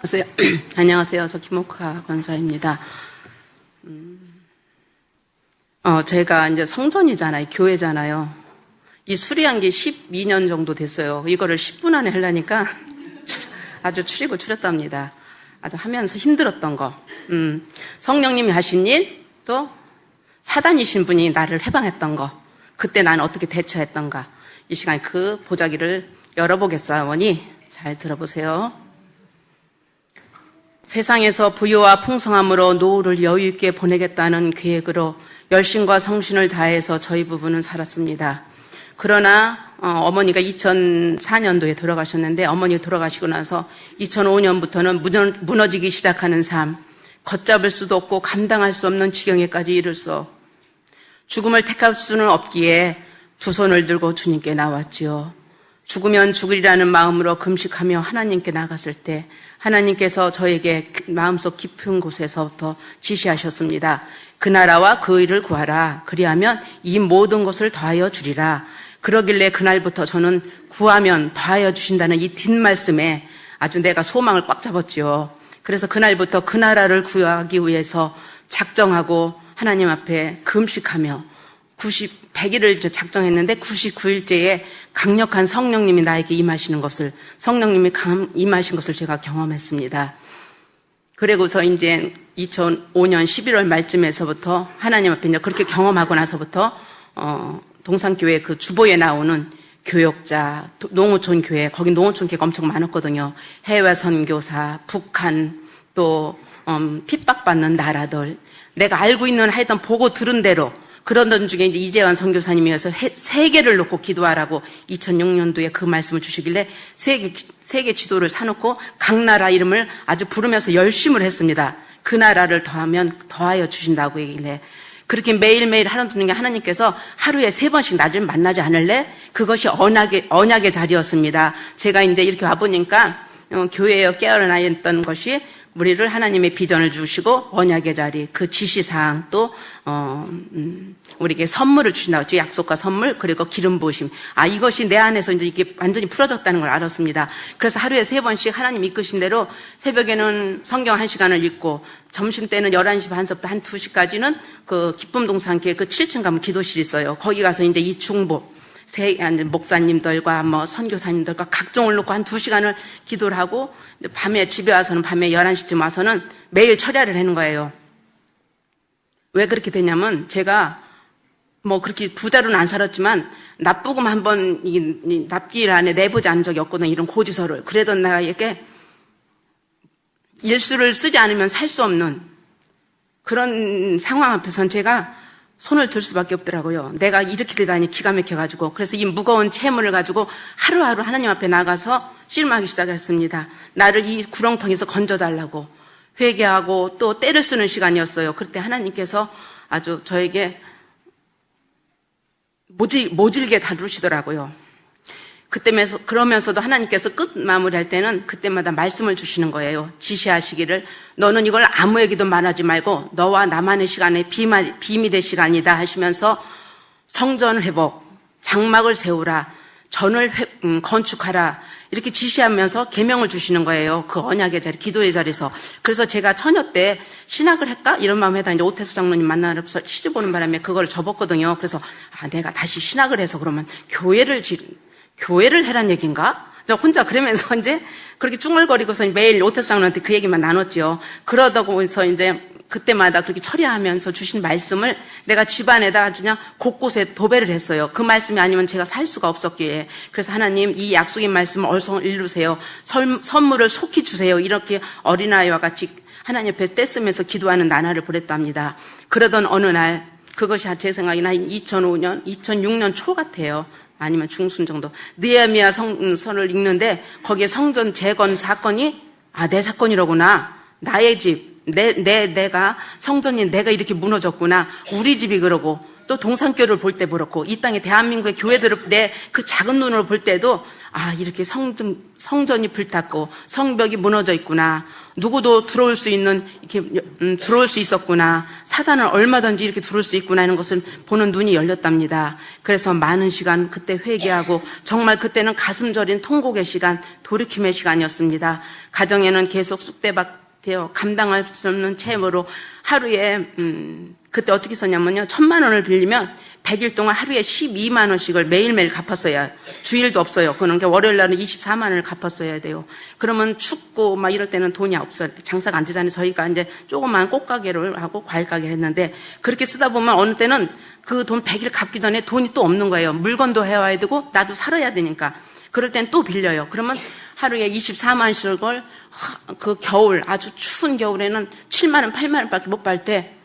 안녕하세요. 안녕하세요. 저 김옥화 권사입니다. 음, 어, 제가 이제 성전이잖아요. 교회잖아요. 이 수리한 게 12년 정도 됐어요. 이거를 10분 안에 하려니까 아주 추리고 추렸답니다. 아주 하면서 힘들었던 거. 음, 성령님이 하신 일, 또 사단이신 분이 나를 해방했던 거. 그때 나는 어떻게 대처했던가. 이 시간 그 보자기를 열어보겠사오니 잘 들어보세요. 세상에서 부유와 풍성함으로 노후를 여유 있게 보내겠다는 계획으로 열심과 성신을 다해서 저희 부부는 살았습니다. 그러나 어, 머니가 2004년도에 돌아가셨는데 어머니 돌아가시고 나서 2005년부터는 무너지기 시작하는 삶, 걷잡을 수도 없고 감당할 수 없는 지경에까지 이르서 죽음을 택할 수는 없기에 두 손을 들고 주님께 나왔지요. 죽으면 죽으리라는 마음으로 금식하며 하나님께 나갔을 때 하나님께서 저에게 마음속 깊은 곳에서부터 지시하셨습니다. 그 나라와 그 일을 구하라. 그리하면 이 모든 것을 더하여 주리라. 그러길래 그날부터 저는 구하면 더하여 주신다는 이 뒷말씀에 아주 내가 소망을 꽉 잡았지요. 그래서 그날부터 그 나라를 구하기 위해서 작정하고 하나님 앞에 금식하며 90, 100일을 작정했는데 99일째에 강력한 성령님이 나에게 임하시는 것을, 성령님이 임하신 것을 제가 경험했습니다. 그리고서 이제 2005년 11월 말쯤에서부터 하나님 앞에 이제 그렇게 경험하고 나서부터, 어, 동산교회 그 주보에 나오는 교역자, 농어촌 교회, 거기 농어촌 교회가 엄청 많았거든요. 해외 선교사, 북한, 또, 음, 핍박받는 나라들. 내가 알고 있는 하여튼 보고 들은 대로 그런던 중에 이제 이재환 선교사님이어서 세 개를 놓고 기도하라고 2006년도에 그 말씀을 주시길래 세 개, 세개 지도를 사놓고 각 나라 이름을 아주 부르면서 열심을 했습니다. 그 나라를 더하면 더하여 주신다고 얘기길래 그렇게 매일매일 하는 중에 하나님께서 하루에 세 번씩 나를 만나지 않을래? 그것이 언약의, 언약의 자리였습니다. 제가 이제 이렇게 와보니까 어, 교회에 깨어나 있던 것이 우리를 하나님의 비전을 주시고 언약의 자리, 그 지시 사항 또 어, 음, 우리에게 선물을 주신다고 했죠. 약속과 선물 그리고 기름 부으심. 아 이것이 내 안에서 이제 이게 완전히 풀어졌다는 걸 알았습니다. 그래서 하루에 세 번씩 하나님 이끄신 대로 새벽에는 성경 한 시간을 읽고 점심 때는 11시 반서부터 한 2시까지는 그 기쁨 동산교회 그 7층 가면 기도실이 있어요. 거기 가서 이제 이 중보 세, 목사님들과 뭐 선교사님들과 각종을 놓고 한 두 시간을 기도를 하고 밤에 집에 와서는 밤에 11시쯤 와서는 매일 철야를 하는 거예요. 왜 그렇게 되냐면 제가 뭐 그렇게 부자로는 안 살았지만 나쁘고만 한번 이 납기일 안에 내보지 않은 적이 없거든 이런 고지서를. 내가 이게 일수를 쓰지 않으면 살 수 없는 그런 상황 앞에선 제가 손을 들 수밖에 없더라고요. 내가 이렇게 되다니 기가 막혀가지고. 그래서 이 무거운 채무를 가지고 하루하루 하나님 앞에 나가서 실망하기 시작했습니다. 나를 이 구렁텅이에서 건져달라고 회개하고 또 때를 쓰는 시간이었어요. 그때 하나님께서 아주 저에게 모질, 모질게 다루시더라고요. 그때면서 그러면서도 하나님께서 끝 마무리할 때는 그때마다 말씀을 주시는 거예요. 지시하시기를 너는 이걸 아무에게도 말하지 말고 너와 나만의 시간에 비말, 비밀의 시간이다 하시면서 성전 회복, 장막을 세우라, 전을 회, 음, 건축하라 이렇게 지시하면서 계명을 주시는 거예요. 그 언약의 자리, 기도의 자리에서. 그래서 제가 처녀 때 신학을 할까 이런 마음에 다 이제 오태수 장로님 만나러 시집 오는 바람에 그걸 접었거든요. 그래서 아 내가 다시 신학을 해서 그러면 교회를 지, 교회를 해란 얘기인가? 혼자 그러면서 이제 그렇게 쭝얼거리고서 매일 오태수 장로한테 그 얘기만 나눴죠. 그러다고서 이제 그때마다 그렇게 처리하면서 주신 말씀을 내가 집안에다 그냥 곳곳에 도배를 했어요. 그 말씀이 아니면 제가 살 수가 없었기에. 그래서 하나님 이 약속의 말씀을 얼성 이루세요. 선물을 속히 주세요. 이렇게 어린아이와 같이 하나님 앞에 떼쓰면서 기도하는 나날을 보냈답니다. 그러던 어느 날 그것이 제한 2005년, 2006년 초 같아요. 아니면 중순 정도. 느헤미야 성서를 읽는데 거기에 성전 재건 사건이 아 내 사건이로구나. 나의 집, 내, 내, 내 가 성전이 내가 이렇게 무너졌구나. 우리 집이 그러고 또 동산교를 볼 때 그렇고 이 땅의 대한민국의 교회들을 내 그 작은 눈으로 볼 때도 아 이렇게 성전 성전이 불탔고 성벽이 무너져 있구나 누구도 들어올 수 있는 이렇게 음, 들어올 수 있었구나 사단은 얼마든지 이렇게 들어올 수 있구나 하는 것을 보는 눈이 열렸답니다. 그래서 많은 시간 그때 회개하고 정말 그때는 가슴 저린 통곡의 시간 돌이킴의 시간이었습니다. 가정에는 계속 쑥대밭 되어 감당할 수 없는 채무로 하루에 음, 그때 어떻게 썼냐면요. 천만 원을 빌리면 100일 동안 하루에 12만 원씩을 매일매일 갚았어야 주일도 없어요. 그는 월요일 날은 24만 원을 갚았어야 돼요. 그러면 춥고 막 이럴 때는 돈이 없어요. 장사가 안 되잖아요. 저희가 이제 조그만 꽃가게를 하고 과일 가게를 했는데 그렇게 쓰다 보면 어느 때는 그 돈 100일 갚기 전에 돈이 또 없는 거예요. 물건도 해와야 되고 나도 살아야 되니까. 그럴 땐 또 빌려요. 그러면 하루에 24만씩을 그 겨울 아주 추운 겨울에는 7만 원, 8만 원밖에 못 받을 때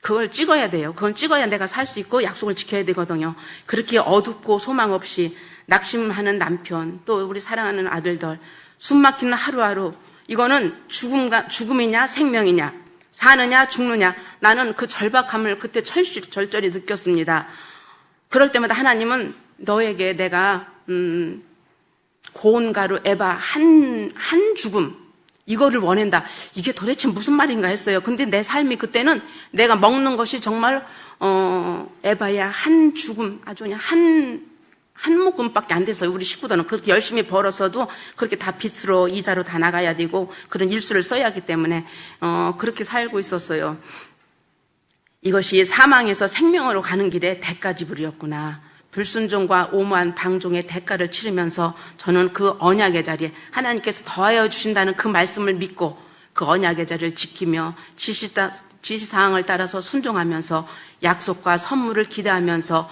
그걸 찍어야 돼요. 그건 찍어야 내가 살 수 있고 약속을 지켜야 되거든요. 그렇게 어둡고 소망 없이 낙심하는 남편, 또 우리 사랑하는 아들들, 숨 막히는 하루하루, 이거는 죽음가, 죽음이냐, 생명이냐, 사느냐, 죽느냐, 나는 그 절박함을 그때 철실, 절절히 느꼈습니다. 그럴 때마다 하나님은 너에게 내가, 음, 고온가루 에바 한, 한 죽음, 이거를 원한다. 이게 도대체 무슨 말인가 했어요. 근데 내 삶이 그때는 내가 먹는 것이 정말 어 에바야 한 죽음 아주 그냥 한한 모금밖에 안 돼서 우리 식구들은 그렇게 열심히 벌어서도 그렇게 다 빚으로 이자로 다 나가야 되고 그런 일수를 써야 하기 때문에 어 그렇게 살고 있었어요. 이것이 사망에서 생명으로 가는 길에 대가지불이었구나. 불순종과 오무한 방종의 대가를 치르면서 저는 그 언약의 자리에 하나님께서 더하여 주신다는 그 말씀을 믿고 그 언약의 자리를 지키며 지시다, 지시사항을 따라서 순종하면서 약속과 선물을 기대하면서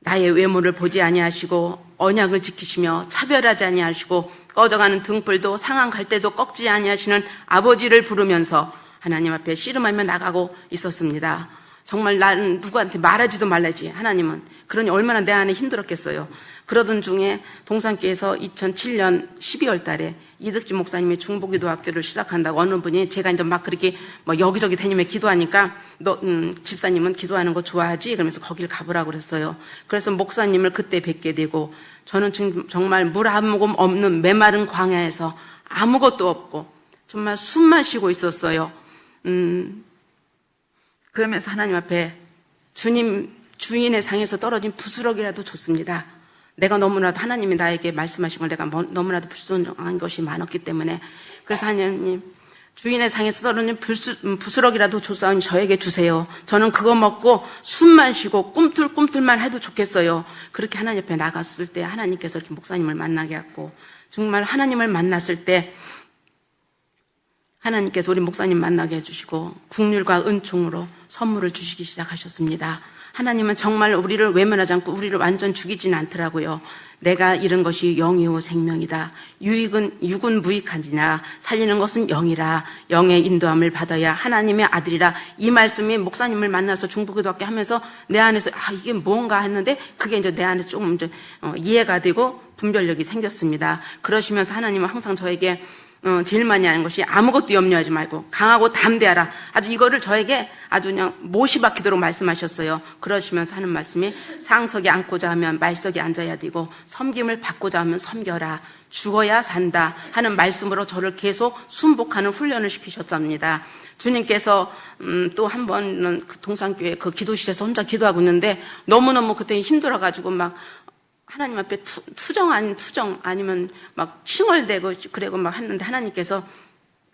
나의 외모를 보지 아니하시고 언약을 지키시며 차별하지 아니하시고 꺼져가는 등불도 상한 갈 때도 꺾지 아니하시는 아버지를 부르면서 하나님 앞에 씨름하며 나가고 있었습니다. 정말 나는 누구한테 말하지도 말라지 하나님은 그러니 얼마나 내 안에 힘들었겠어요. 그러던 중에 동산교에서 2007년 12월 달에 이득지 목사님이 중보기도 학교를 시작한다고 어느 분이 제가 이제 막 그렇게 뭐 여기저기 다니며 기도하니까 너 음, 집사님은 기도하는 거 좋아하지 그러면서 거길 가보라고 그랬어요. 그래서 목사님을 그때 뵙게 되고 저는 지금 정말 물 한 모금 없는 메마른 광야에서 아무것도 없고 정말 숨만 쉬고 있었어요. 음, 그러면서 하나님 앞에 주님 주인의 상에서 떨어진 부스럭이라도 좋습니다. 내가 너무나도 하나님이 나에게 말씀하신 걸 내가 뭐, 너무나도 불순종한 것이 많았기 때문에 그래서 하나님 주인의 상에서 떨어진 불수, 음, 부스럭이라도 조사오니 저에게 주세요. 저는 그거 먹고 숨만 쉬고 꿈틀꿈틀만 해도 좋겠어요. 그렇게 하나님 앞에 나갔을 때 하나님께서 이렇게 목사님을 만나게 했고 정말 하나님을 만났을 때 하나님께서 우리 목사님 만나게 해주시고 국률과 은총으로 선물을 주시기 시작하셨습니다. 하나님은 정말 우리를 외면하지 않고 우리를 완전 죽이지는 않더라고요. 내가 잃은 것이 영이요 생명이다. 유익은 육은 무익하니라 살리는 것은 영이라 영의 인도함을 받아야 하나님의 아들이라 이 말씀이 목사님을 만나서 중보기도학교 하면서 내 안에서 아 이게 뭔가 했는데 그게 이제 내 안에서 조금 이제 어, 이해가 되고 분별력이 생겼습니다. 그러시면서 하나님은 항상 저에게 어, 제일 많이 하는 것이 아무것도 염려하지 말고 강하고 담대하라. 아주 이거를 저에게 아주 그냥 못이 박히도록 말씀하셨어요. 그러시면서 하는 말씀이 상석에 앉고자 하면 말석에 앉아야 되고 섬김을 받고자 하면 섬겨라. 죽어야 산다 하는 말씀으로 저를 계속 순복하는 훈련을 시키셨답니다. 주님께서 음, 또 한 번은 그 동산교회 그 기도실에서 혼자 기도하고 있는데 너무너무 그때 힘들어가지고 막 하나님 앞에 투, 정 아닌 투정 아니면 막 칭얼대고 그래고 막 했는데 하나님께서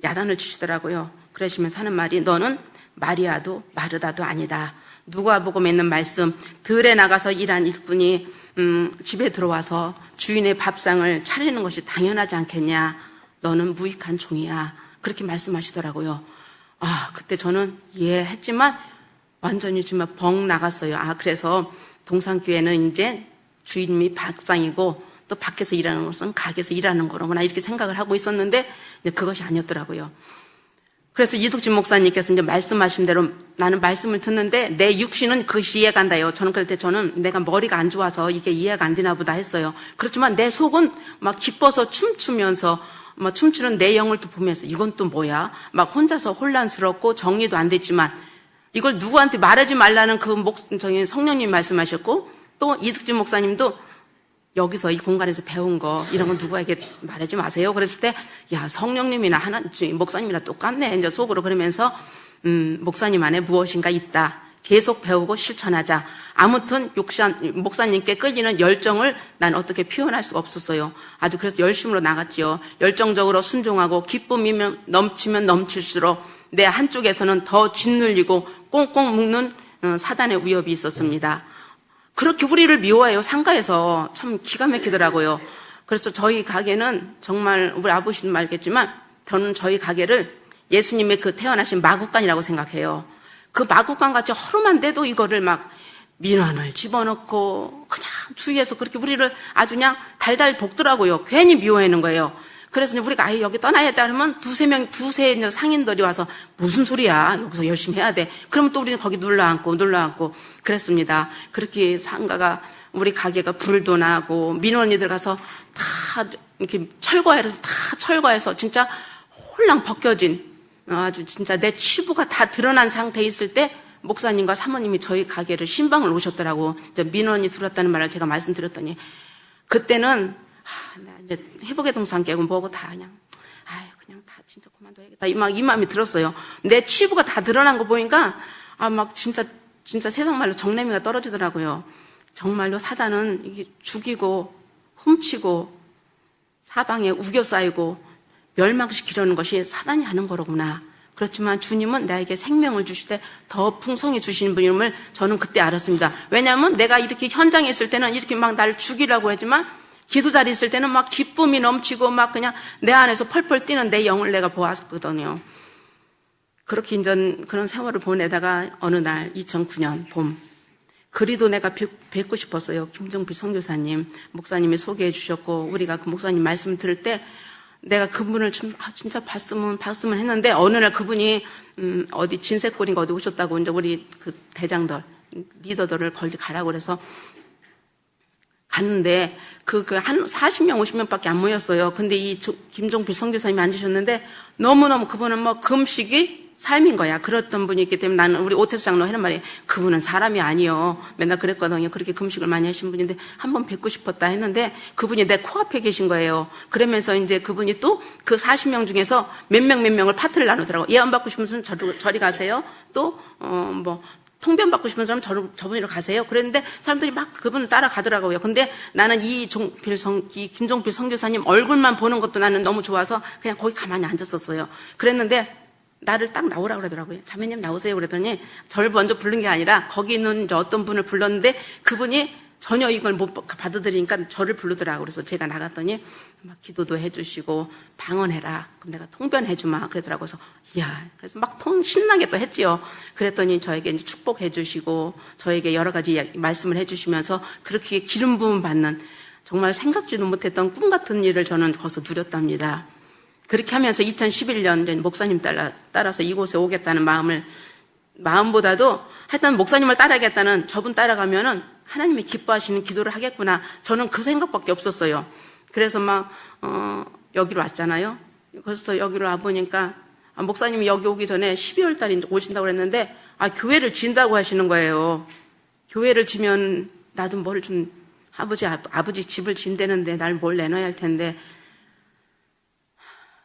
야단을 치시더라고요. 그러시면서 하는 말이 너는 마리아도 마르다도 아니다. 누가 보고 맺는 말씀 들에 나가서 일한 일꾼이 음, 집에 들어와서 주인의 밥상을 차리는 것이 당연하지 않겠냐. 너는 무익한 종이야. 그렇게 말씀하시더라고요. 아 그때 저는 이해했지만 완전히 정말 벙 나갔어요. 아 그래서 동산교회는 이제 주인이 밥상이고 또 밖에서 일하는 것은 가게에서 일하는 거로구나 이렇게 생각을 하고 있었는데 그것이 아니었더라고요. 그래서 이덕진 목사님께서 이제 말씀하신 대로 나는 말씀을 듣는데 내 육신은 그것이 이해가 안 돼요. 저는 그럴 때 저는 내가 머리가 안 좋아서 이게 이해가 안 되나 보다 했어요. 그렇지만 내 속은 막 기뻐서 춤추면서 막 춤추는 내 영을 또 보면서 이건 또 뭐야? 막 혼자서 혼란스럽고 정리도 안 됐지만 이걸 누구한테 말하지 말라는 그 목, 성령님 말씀하셨고, 또 이득진 목사님도 여기서 이 공간에서 배운 거, 이런 거 누구에게 말하지 마세요. 그랬을 때, 야, 성령님이나 하나, 목사님이나 똑같네. 이제 속으로 그러면서, 음, 목사님 안에 무엇인가 있다. 계속 배우고 실천하자. 아무튼 욕산, 목사님께 끌리는 열정을 난 어떻게 표현할 수가 없었어요. 아주 그래서 열심으로 나갔지요. 열정적으로 순종하고 기쁨이 넘치면 넘칠수록 내 한쪽에서는 더 짓눌리고 꽁꽁 묶는 어, 사단의 위협이 있었습니다. 그렇게 우리를 미워해요. 상가에서 참 기가 막히더라고요. 그래서 저희 가게는 정말 우리 아버지도 말겠지만 저는 저희 가게를 예수님의 그 태어나신 마국간이라고 생각해요. 그 마국간 같이 허름한데도 이거를 막 민원을 집어넣고 그냥 주위에서 그렇게 우리를 아주 그냥 달달 볶더라고요. 괜히 미워하는 거예요. 그래서 우리가 아예 여기 떠나야지 하면 두세 명, 두세 상인들이 와서 무슨 소리야. 여기서 열심히 해야 돼. 그러면 또 우리는 거기 눌러앉고 눌러앉고 그랬습니다. 그렇게 상가가 우리 가게가 불도 나고 민원이 들어가서 다 이렇게 철거해서 다 철거해서 진짜 홀랑 벗겨진 아주 진짜 내 치부가 다 드러난 상태에 있을 때 목사님과 사모님이 저희 가게를 신방을 오셨더라고. 민원이 들었다는 말을 제가 말씀드렸더니 그때는 하, 나 이제 회복의 동산 깨고 뭐고 다 그냥 아유 그냥 다 진짜 그만둬야겠다. 막 이 마음이 들었어요. 내 치부가 다 드러난 거 보니까 아 막 진짜 진짜 세상 말로 정내미가 떨어지더라고요. 정말로 사단은 이게 죽이고 훔치고 사방에 우겨 쌓이고 멸망시키려는 것이 사단이 하는 거로구나. 그렇지만 주님은 나에게 생명을 주시되 더 풍성히 주시는 분임을 저는 그때 알았습니다. 왜냐하면 내가 이렇게 현장에 있을 때는 이렇게 막 나를 죽이라고 했지만 기도 자리에 있을 때는 막 기쁨이 넘치고 막 그냥 내 안에서 펄펄 뛰는 내 영을 내가 보았거든요. 그렇게 인전 그런 세월을 보내다가 어느 날 2009년 봄 그리도 내가 뵙고 싶었어요. 김정필 성교사님 목사님이 소개해 주셨고 우리가 그 목사님 말씀 들을 때 내가 그분을 좀 아, 진짜 봤으면 봤으면 했는데 어느 날 그분이 음, 어디 진색골인가 어디 오셨다고 이제 우리 그 대장들 리더들을 걸리 가라고 그래서 갔는데 그 그 한 40명 50명밖에 안 모였어요. 근데 이 김종필 성교사님이 앉으셨는데 너무너무 그분은 뭐 금식이 삶인 거야. 그랬던 분이 있기 때문에 나는 우리 오태수 장로 하는 말이 그분은 사람이 아니요. 맨날 그랬거든요. 그렇게 금식을 많이 하신 분인데 한번 뵙고 싶었다 했는데 그분이 내 코앞에 계신 거예요. 그러면서 이제 그분이 또 그 40명 중에서 몇 명 몇 명을 파트를 나누더라고. 예언 받고 분은 저리, 저리 가세요. 또, 어, 뭐, 통변 받고 싶은 사람 저, 저분이로 가세요. 그랬는데 사람들이 막 그분을 따라가더라고요. 근데 나는 이 종필 성, 이 김종필 성교사님 얼굴만 보는 것도 나는 너무 좋아서 그냥 거기 가만히 앉았었어요. 그랬는데 나를 딱 나오라 그러더라고요. 자매님 나오세요. 그랬더니 저를 먼저 부른 게 아니라 거기 있는 어떤 분을 불렀는데 그분이 전혀 이걸 못 받아들이니까 저를 부르더라고. 그래서 제가 나갔더니 막 기도도 해주시고 방언해라. 그럼 내가 통변해주마. 그러더라고. 그래서 이야. 그래서 막 통 신나게 또 했지요. 그랬더니 저에게 이제 축복해주시고 저에게 여러 가지 말씀을 해주시면서 그렇게 기름 부음 받는 정말 생각지도 못했던 꿈 같은 일을 저는 거기서 누렸답니다. 그렇게 하면서 2011년 목사님 따라, 따라서 이곳에 오겠다는 마음을, 마음보다도 하여튼 목사님을 따라가겠다는 저분 따라가면은 하나님이 기뻐하시는 기도를 하겠구나. 저는 그 생각밖에 없었어요. 그래서 막, 어, 여기로 왔잖아요. 그래서 여기로 와보니까, 아, 목사님이 여기 오기 전에 12월 달에 오신다고 그랬는데, 아, 교회를 진다고 하시는 거예요. 교회를 지면 나도 뭘 좀, 아버지, 아버지 집을 진대는데 날 뭘 내놔야 할 텐데,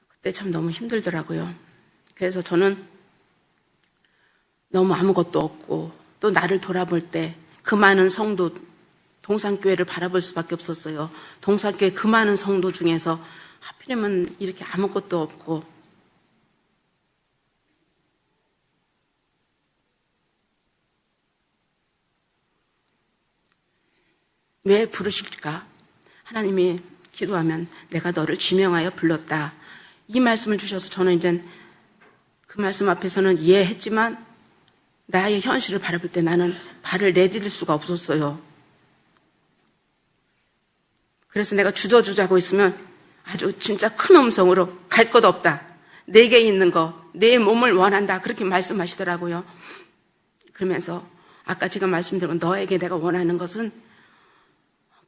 그때 참 너무 힘들더라고요. 그래서 저는 너무 아무것도 없고 또 나를 돌아볼 때 그 많은 성도 동산교회를 바라볼 수밖에 없었어요. 동산교회 그 많은 성도 중에서 하필이면 이렇게 아무것도 없고 왜 부르실까? 하나님이 기도하면 내가 너를 지명하여 불렀다. 이 말씀을 주셔서 저는 이제 그 말씀 앞에서는 이해했지만 나의 현실을 바라볼 때 나는 발을 내디딜 수가 없었어요. 그래서 내가 주저주저하고 있으면 아주 진짜 큰 음성으로 갈 것 없다. 내게 있는 거, 내 몸을 원한다. 그렇게 말씀하시더라고요. 그러면서 아까 제가 말씀드린 너에게 내가 원하는 것은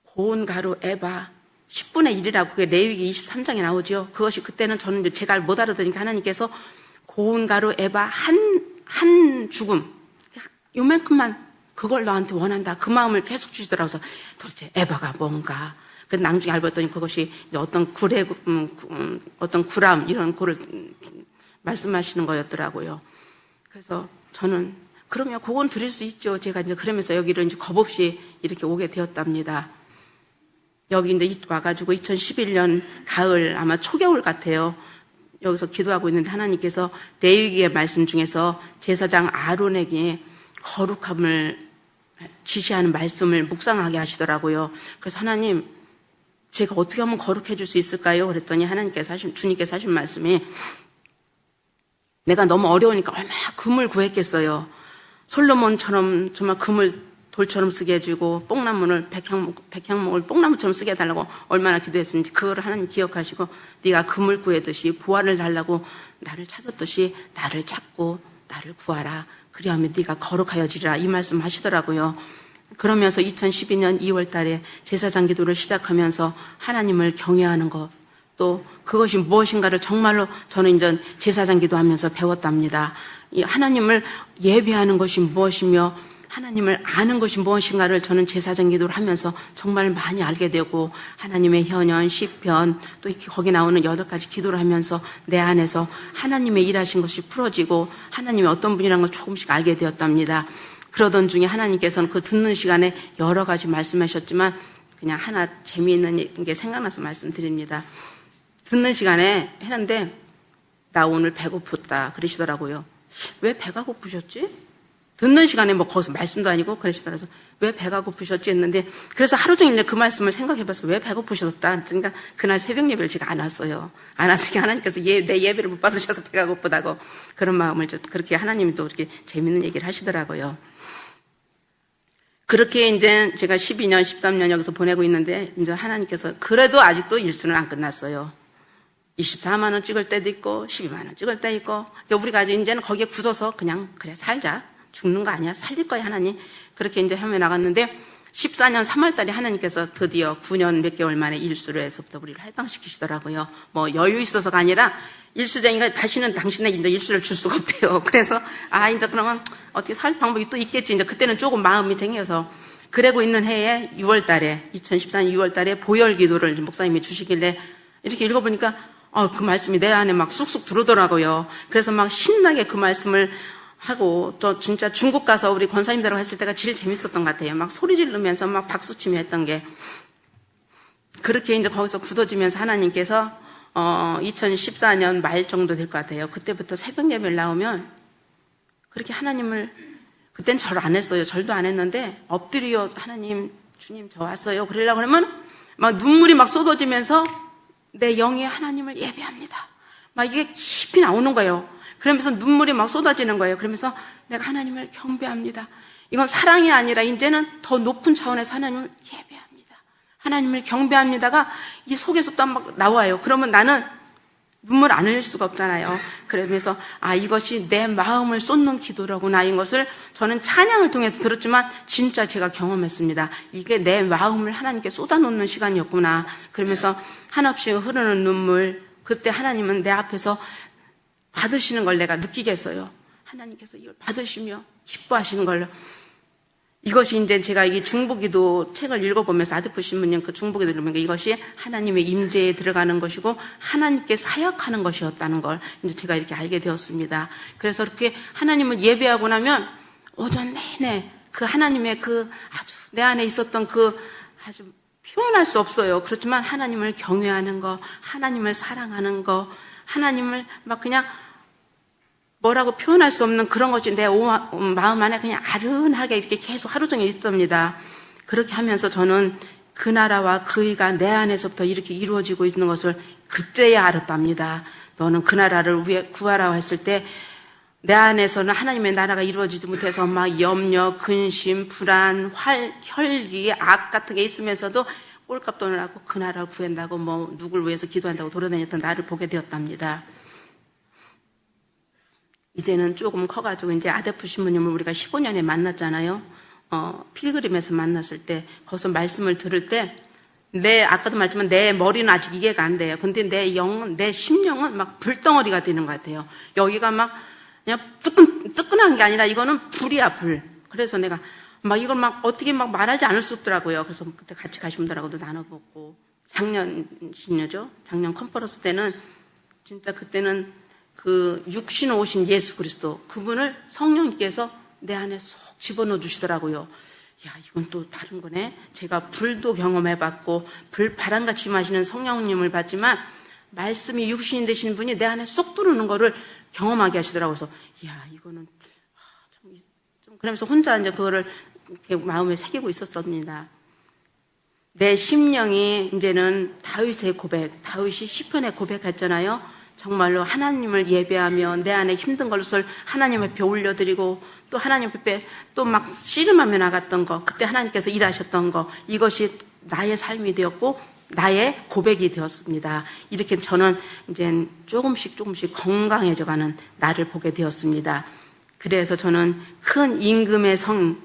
고운 가루 에바 10분의 1이라고 그게 레위기 23장에 나오죠. 그것이 그때는 저는 제가 못 알아들으니까 하나님께서 고운 가루 에바 한, 한 죽음, 요만큼만 그걸 너한테 원한다. 그 마음을 계속 주시더라고요. 그래서 도대체 에바가 뭔가. 그 나중에 알고 봤더니 그것이 어떤 구레, 음, 음, 어떤 구람, 이런 음, 말씀하시는 거였더라고요. 그래서 저는 그러면 그건 드릴 수 있죠. 제가 이제 그러면서 여기를 이제 겁 없이 이렇게 오게 되었답니다. 여기 이제 와가지고 2011년 가을 아마 초겨울 같아요. 여기서 기도하고 있는데 하나님께서 레위기의 말씀 중에서 제사장 아론에게 거룩함을 지시하는 말씀을 묵상하게 하시더라고요. 그래서 하나님, 제가 어떻게 하면 거룩해 줄수 있을까요? 그랬더니 하나님께서 하신, 주님께서 하신 말씀이 내가 너무 어려우니까 얼마나 금을 구했겠어요. 솔로몬처럼 정말 금을 돌처럼 쓰게 해주고 뽕나무를 백향목, 백향목을 뽕나무처럼 쓰게 해달라고 얼마나 기도했는지 그걸 하나님 기억하시고 네가 금을 구해듯이 보화를 달라고 나를 찾았듯이 나를 찾고 나를 구하라. 그리하면 네가 거룩하여지리라 이 말씀 하시더라고요. 그러면서 2012년 2월 달에 제사장 기도를 시작하면서 하나님을 경외하는 것, 또 그것이 무엇인가를 정말로 저는 이제 제사장 기도하면서 배웠답니다. 이 하나님을 예배하는 것이 무엇이며 하나님을 아는 것이 무엇인가를 저는 제사장 기도를 하면서 정말 많이 알게 되고 하나님의 현현, 시편 또 거기 나오는 여덟 가지 기도를 하면서 내 안에서 하나님의 일하신 것이 풀어지고 하나님의 어떤 분이라는 걸 조금씩 알게 되었답니다. 그러던 중에 하나님께서는 그 듣는 시간에 여러 가지 말씀하셨지만 그냥 하나 재미있는 게 생각나서 말씀드립니다. 듣는 시간에 했는데 나 오늘 배고팠다 그러시더라고요. 왜 배가 고프셨지? 듣는 시간에 뭐 거기서 말씀도 아니고 그러시더라고요. 왜 배가 고프셨지 했는데 그래서 하루 종일 그 말씀을 생각해봐서 왜 배고프셨다 그러니까 그날 새벽 예배를 제가 안 왔어요. 안 왔으니까 하나님께서 예, 내 예배를 못 받으셔서 배가 고프다고 그런 마음을 그렇게 하나님이 또 이렇게 재밌는 얘기를 하시더라고요. 그렇게 이제 제가 12년, 13년 여기서 보내고 있는데 이제 하나님께서 그래도 아직도 일수는 안 끝났어요. 24만 원 찍을 때도 있고 12만 원 찍을 때 있고 그러니까 우리가 이제 이제는 거기에 굳어서 그냥 그래 살자 죽는 거 아니야 살릴 거야 하나님 그렇게 이제 헤매 나갔는데 14년 3월 달에 하나님께서 드디어 9년 몇 개월 만에 일수를 해서부터 우리를 해방시키시더라고요. 뭐 여유 있어서가 아니라 일수쟁이가 다시는 당신의 이제 일수를 줄 수가 없대요. 그래서 아 이제 그러면 어떻게 살 방법이 또 있겠지. 이제 그때는 조금 마음이 쟁여서 그러고 있는 해에 6월 달에 2014년 6월 달에 보혈 기도를 목사님이 주시길래 이렇게 읽어보니까 어, 그 말씀이 내 안에 막 쑥쑥 들어오더라고요. 그래서 막 신나게 그 말씀을 하고 또 진짜 중국 가서 우리 권사님들하고 했을 때가 제일 재밌었던 것 같아요. 막 소리 지르면서 막 박수치며 했던 게 그렇게 이제 거기서 굳어지면서 하나님께서 어, 2014년 말 정도 될 것 같아요. 그때부터 새벽 예배를 나오면 그렇게 하나님을 그땐 절 안 했어요. 절도 안 했는데 엎드려 하나님 주님 저 왔어요. 그러려고 그러면 막 눈물이 막 쏟아지면서 내 영이 하나님을 예배합니다. 막 이게 깊이 나오는 거예요. 그러면서 눈물이 막 쏟아지는 거예요. 그러면서 내가 하나님을 경배합니다. 이건 사랑이 아니라 이제는 더 높은 차원에서 하나님을 예배합니다. 하나님을 경배합니다가 이 속에서 또막 나와요. 그러면 나는 눈물 안 흘릴 수가 없잖아요. 그러면서 아 이것이 내 마음을 쏟는 기도라구나 이 것을 저는 찬양을 통해서 들었지만 진짜 제가 경험했습니다. 이게 내 마음을 하나님께 쏟아놓는 시간이었구나. 그러면서 한없이 흐르는 눈물 그때 하나님은 내 앞에서 받으시는 걸 내가 느끼겠어요. 하나님께서 이걸 받으시며 기뻐하시는 걸로. 이것이 이제 제가 이 중보기도 책을 읽어보면서 아드프 신문님 그 중보기도 읽으면 이것이 하나님의 임재에 들어가는 것이고 하나님께 사역하는 것이었다는 걸 이제 제가 이렇게 알게 되었습니다. 그래서 이렇게 하나님을 예배하고 나면 오전 내내 그 하나님의 그 아주 내 안에 있었던 그 아주 표현할 수 없어요. 그렇지만 하나님을 경외하는 거, 하나님을 사랑하는 거, 하나님을 막 그냥 뭐라고 표현할 수 없는 그런 것이 내 마음 안에 그냥 아른하게 이렇게 계속 하루 종일 있습니다. 그렇게 하면서 저는 그 나라와 그 의가 내 안에서부터 이렇게 이루어지고 있는 것을 그때야 알았답니다. 너는 그 나라를 구하라고 했을 때 내 안에서는 하나님의 나라가 이루어지지 못해서 막 염려, 근심, 불안, 활, 혈기, 악 같은 게 있으면서도 꼴값 돈을 하고 그 나라를 구한다고 뭐 누굴 위해서 기도한다고 돌아다녔던 나를 보게 되었답니다. 이제는 조금 커가지고 이제 아데프 신부님을 우리가 15년에 만났잖아요. 어, 필그림에서 만났을 때 거기서 말씀을 들을 때 내 아까도 말했지만 내 머리는 아직 이해가 안 돼요. 근데 내 영은 내 심령은 막 불덩어리가 되는 것 같아요. 여기가 막 그냥 뜨끈 뜨끈한 게 아니라 이거는 불이야 불. 그래서 내가 막 이걸 막 어떻게 막 말하지 않을 수 없더라고요. 그래서 그때 같이 가신 분들하고도 나눠보고 작년 신녀죠. 작년 컨퍼런스 때는 진짜 그때는 그 육신 오신 예수 그리스도 그분을 성령님께서 내 안에 쏙 집어넣어 주시더라고요. 야, 이건 또 다른 거네. 제가 불도 경험해 봤고, 불 바람같이 마시는 성령님을 봤지만, 말씀이 육신이 되신 분이 내 안에 쏙 들어오는 거를 경험하게 하시더라고요. 야, 이거는, 아, 그러면서 혼자 이제 그거를 마음에 새기고 있었습니다. 내 심령이 이제는 다윗의 고백, 다윗이 시편에 고백했잖아요. 정말로 하나님을 예배하며 내 안에 힘든 것을 하나님 앞에 올려드리고 또 하나님 앞에 또 막 씨름하며 나갔던 거, 그때 하나님께서 일하셨던 거, 이것이 나의 삶이 되었고 나의 고백이 되었습니다. 이렇게 저는 이제 조금씩 조금씩 건강해져가는 나를 보게 되었습니다. 그래서 저는 큰 임금의 성,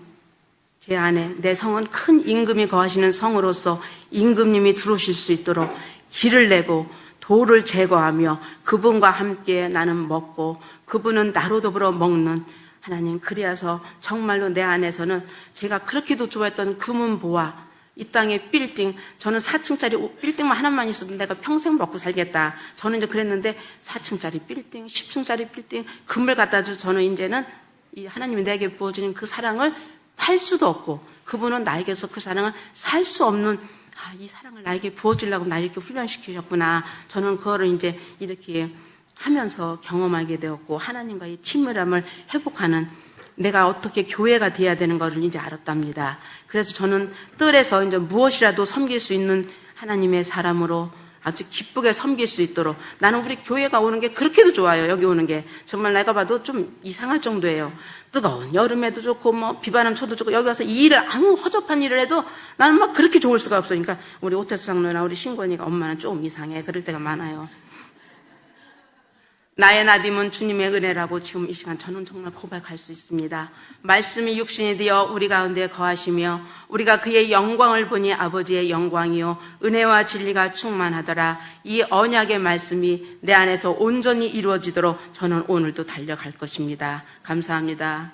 제 안에 내 성은 큰 임금이 거하시는 성으로서 임금님이 들어오실 수 있도록 길을 내고 돌을 제거하며 그분과 함께 나는 먹고 그분은 나로 더불어 먹는 하나님 그리하서 정말로 내 안에서는 제가 그렇게도 좋아했던 금은보화 이 땅에 빌딩 저는 4층짜리 빌딩만 하나만 있어도 내가 평생 먹고 살겠다. 저는 이제 그랬는데 4층짜리 빌딩 10층짜리 빌딩 금을 갖다 줘 저는 이제는 이 하나님이 내게 부어주는 그 사랑을 팔 수도 없고 그분은 나에게서 그 사랑을 살 수 없는 아, 이 사랑을 나에게 부어주려고 나 이렇게 훈련시키셨구나. 저는 그거를 이제 이렇게 하면서 경험하게 되었고 하나님과의 친밀함을 회복하는 내가 어떻게 교회가 돼야 되는 것을 이제 알았답니다. 그래서 저는 뜰에서 이제 무엇이라도 섬길 수 있는 하나님의 사람으로 아주 기쁘게 섬길 수 있도록 나는 우리 교회가 오는 게 그렇게도 좋아요. 여기 오는 게 정말 내가 봐도 좀 이상할 정도예요. 뜨거운 여름에도 좋고 뭐 비바람 쳐도 좋고 여기 와서 이 일을 아무 허접한 일을 해도 나는 막 그렇게 좋을 수가 없어요. 그러니까 우리 오태수 장로나 우리 신권이가 엄마는 조금 이상해. 그럴 때가 많아요. 나의 나딤은 주님의 은혜라고 지금 이 시간 저는 정말 고백할 수 있습니다. 말씀이 육신이 되어 우리 가운데 거하시며 우리가 그의 영광을 보니 아버지의 영광이요 은혜와 진리가 충만하더라. 이 언약의 말씀이 내 안에서 온전히 이루어지도록 저는 오늘도 달려갈 것입니다. 감사합니다.